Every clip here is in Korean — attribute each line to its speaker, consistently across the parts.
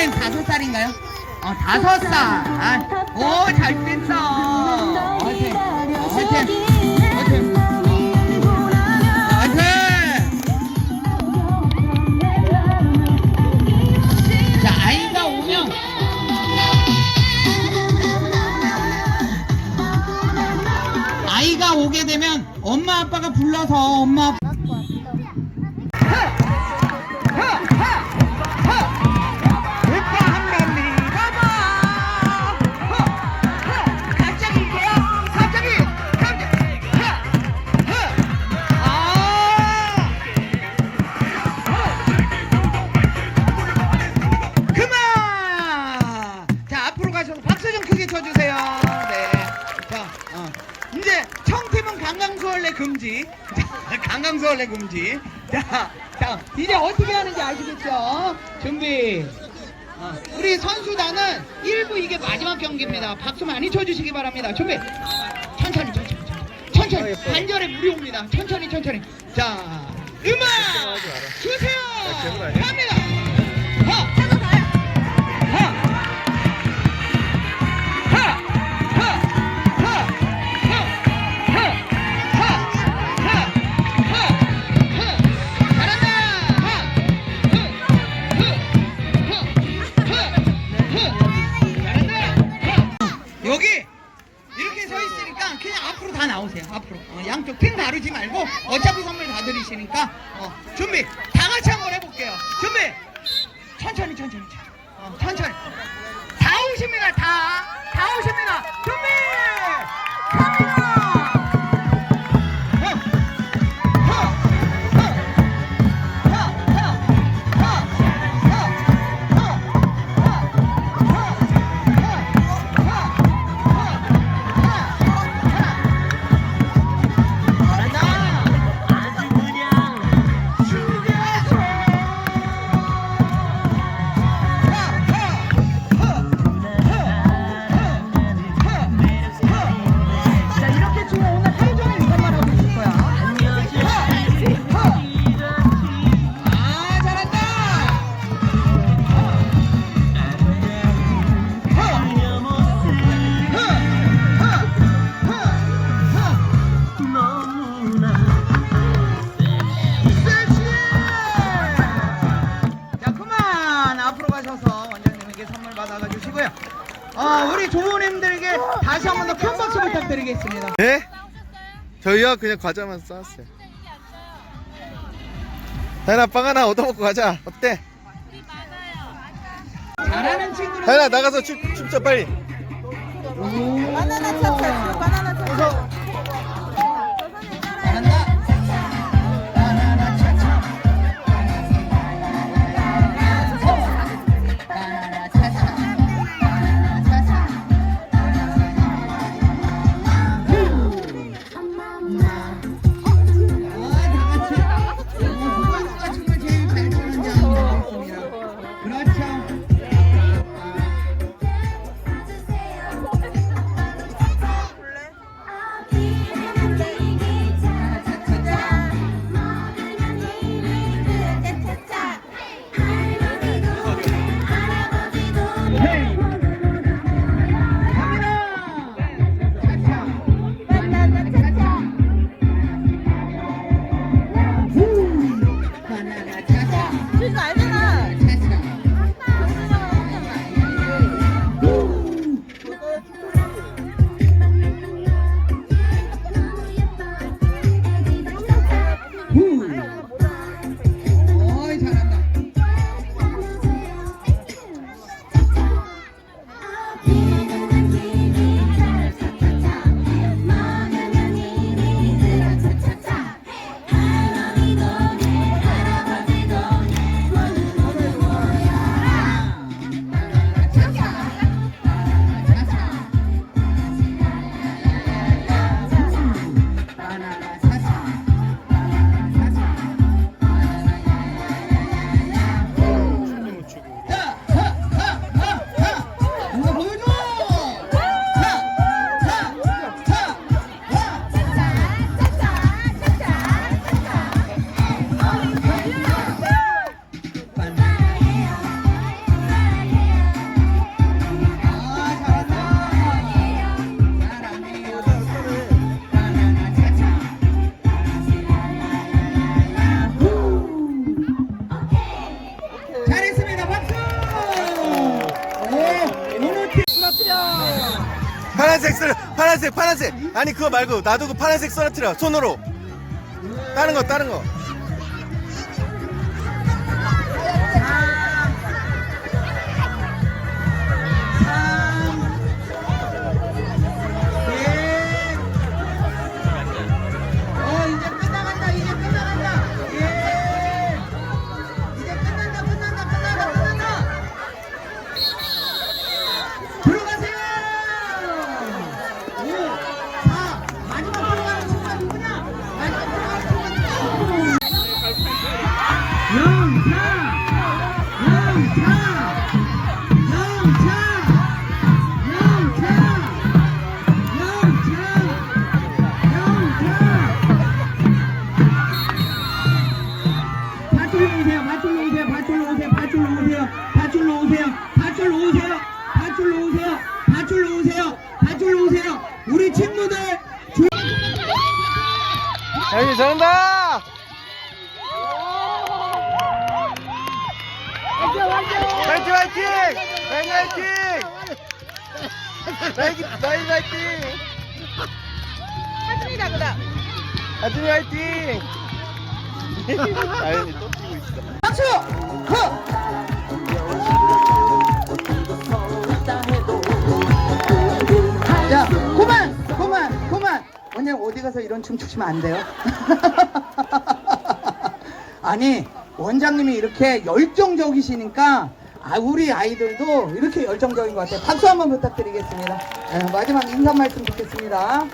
Speaker 1: 선생님 다섯 살인가요? 어, 다섯 살. 아, 오, 잘 뛴다. 화이팅! 어, 화이팅! 화이팅! 자, 화이팅! 자, 아이가 오면 아이가 오게 되면 엄마 아빠가 불러서 엄마 아빠 강강수월래 금지. 자, 강강수월래 금지. 자, 자, 이제 어떻게 하는지 아시겠죠? 준비. 어, 우리 선수단은 1부 이게 마지막 경기입니다. 박수 많이 쳐주시기 바랍니다. 준비. 천천히, 천천히, 천천히. 천천히. 관절에 무리 옵니다. 천천히, 천천히. 자, 음악 말고 어차피 선물 다 드리시니까 어, 준비 어, 우리 조부님들에게 다시 한 번 더 큰 박수 부탁드리겠습니다.
Speaker 2: 네? 저희요 그냥 과자만 싸왔어요. 다현아 빵 하나 얻어먹고 가자. 어때?
Speaker 1: 잘하는 친구는
Speaker 2: 다현아 나가서 춤, 춤춰 빨리.
Speaker 3: 바나나 찹쌀, 바나나 찹쌀.
Speaker 1: 잘 ছাড়া 잘했습니다. 박수! 오, 오늘 팀 쓰러뜨려!
Speaker 2: 파란색 쓰러, 파란색, 파란색. 아니, 그거 말고, 나도 그 파란색 쓰러뜨려. 손으로. 다른 거, 다른 거.
Speaker 1: 오세요, 밧줄로 오세요, 밧줄로 오세요, 밧줄로 오세요, 밧줄로 오세요, 밧줄로 오세요, 밧줄로 오세요, 밧줄로 오세요, 밧줄로 오세요. 우리 친구들 조...
Speaker 2: 혜윤이 잘한다! 화이팅 화이팅! 혜윤이 화이팅! 나이 나이 화이팅! 하준이 화이팅! 아윤이 또
Speaker 1: 박수! 허! 자, 그만, 그만, 그만. 원장 어디 가서 이런 춤 추시면 안 돼요. 아니, 원장님이 이렇게 열정적이시니까 아, 우리 아이들도 이렇게 열정적인 것 같아요. 박수 한번 부탁드리겠습니다. 네, 마지막 인사 말씀 듣겠습니다.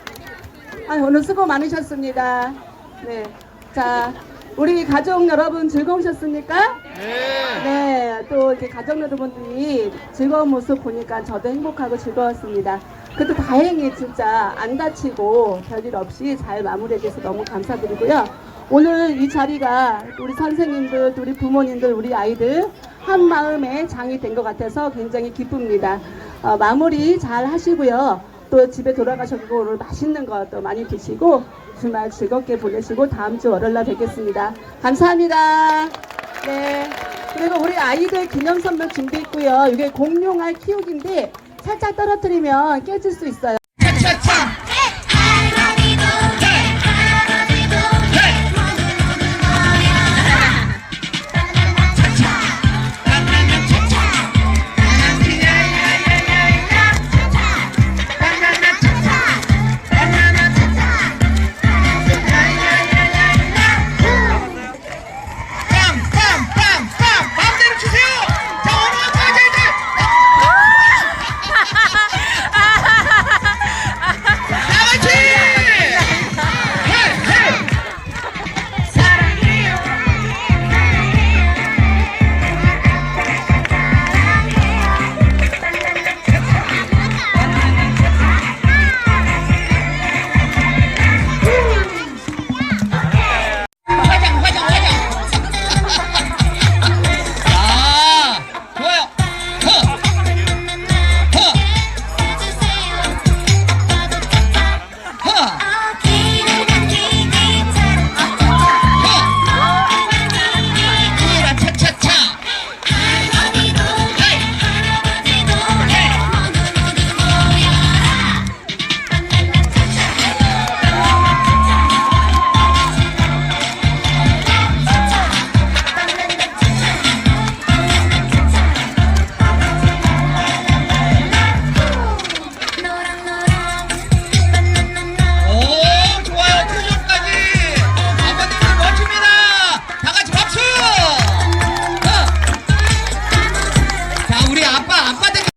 Speaker 3: 아, 오늘 수고 많으셨습니다. 네. 자, 우리 가족 여러분 즐거우셨습니까?
Speaker 2: 네
Speaker 3: 네, 또 이렇게 가족 여러분들이 즐거운 모습 보니까 저도 행복하고 즐거웠습니다. 그래도 다행히 진짜 안 다치고 별일 없이 잘 마무리돼서 너무 감사드리고요. 오늘 이 자리가 우리 선생님들, 또 우리 부모님들, 우리 아이들 한 마음의 장이 된 것 같아서 굉장히 기쁩니다. 어, 마무리 잘 하시고요. 또 집에 돌아가셔서 오늘 맛있는 거또 많이 드시고 주말 즐겁게 보내시고 다음 주 월요일 날 뵙겠습니다. 감사합니다. 네. 그리고 우리 아이들 기념 선물 준비했고요. 이게 공룡알 키우기인데 살짝 떨어뜨리면 깨질 수 있어요.